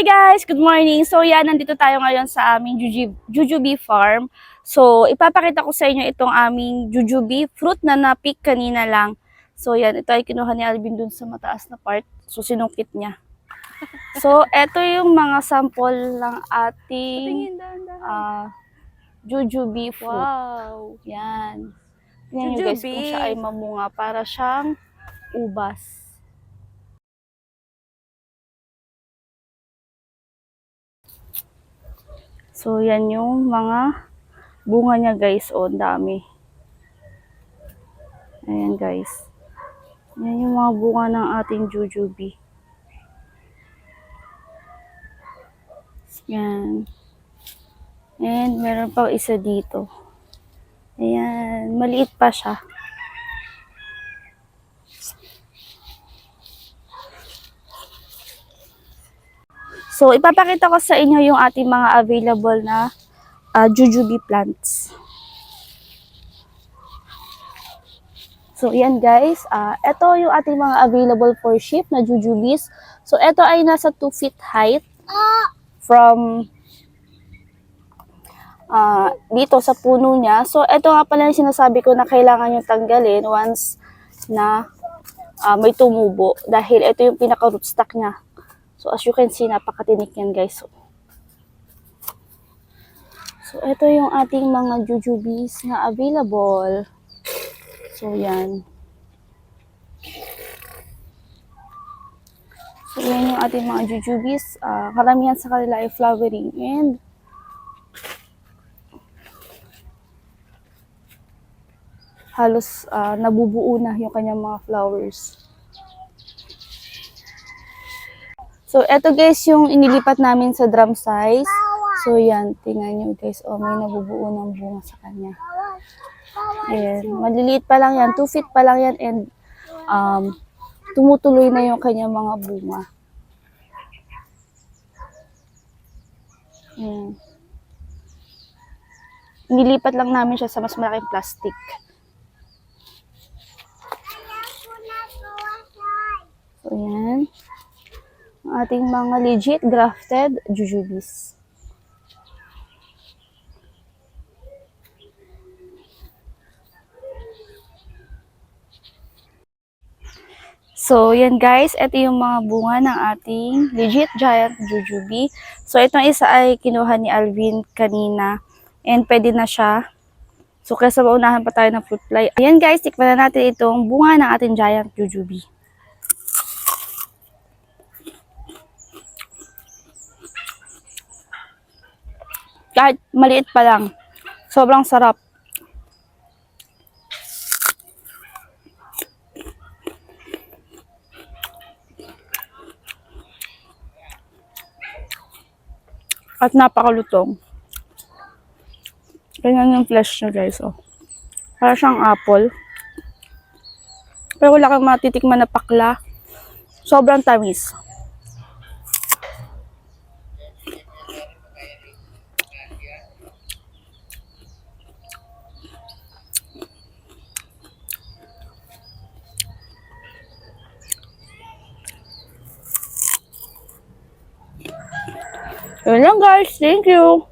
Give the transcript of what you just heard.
Hi guys! Good morning! So yan, nandito tayo ngayon sa aming Juju- Jujube Farm. So, ipapakita ko sa inyo itong aming Jujube fruit na na-pick kanina lang. So yan, ito ay kinuha ni Alvin dun sa mataas na part. So, sinungkit niya. So, ito yung mga sample ng ating ah Jujube fruit. Wow. Yan. Tingnan nyo guys kung Jujube. siya ay mamunga. Para siyang ubas. So, yan yung mga bunga niya guys. O, ang dami. Ayan guys. Yan yung mga bunga ng ating jujube. Yan. And meron pang isa dito. Ayan. Maliit pa siya. So, ipapakita ko sa inyo yung ating mga available na ah, jujube plants. So, yan guys. ah ito yung ating mga available for ship na jujubes. So, ito ay nasa 2 feet height from ah dito sa puno niya. So, ito nga pala yung sinasabi ko na kailangan yung tanggalin once na ah, may tumubo. Dahil ito yung pinaka-rootstock niya. So, as you can see, napakatinik yan, guys. So, so ito yung ating mga jujubes na available. So, yan. So, yan yung ating mga jujubes. Ah, karamihan sa kanila ay flowering and halos ah, nabubuo na yung kanyang mga flowers. So, eto guys yung inilipat namin sa drum size. So, yan. Tingnan nyo guys. Oh, may nabubuo ng bunga sa kanya. Ayan. Maliliit pa lang yan. 2 feet pa lang yan. And, um, tumutuloy na yung kanyang mga bunga. Ayan. Nilipat lang namin siya sa mas malaking plastic. So, ayan ating mga legit grafted jujubes. So, yan guys, ito yung mga bunga ng ating legit giant jujube. So, itong isa ay kinuha ni Alvin kanina and pwede na siya. So, kaysa maunahan pa tayo ng fruit fly. Ayan guys, tikman na natin itong bunga ng ating giant jujube. Kahit maliit pa lang. Sobrang sarap. At napakalutong. Ganyan yung flesh niya guys. Oh. Para siyang apple. Pero wala kang matitikman na pakla. Sobrang tamis. Yun lang guys. Thank you.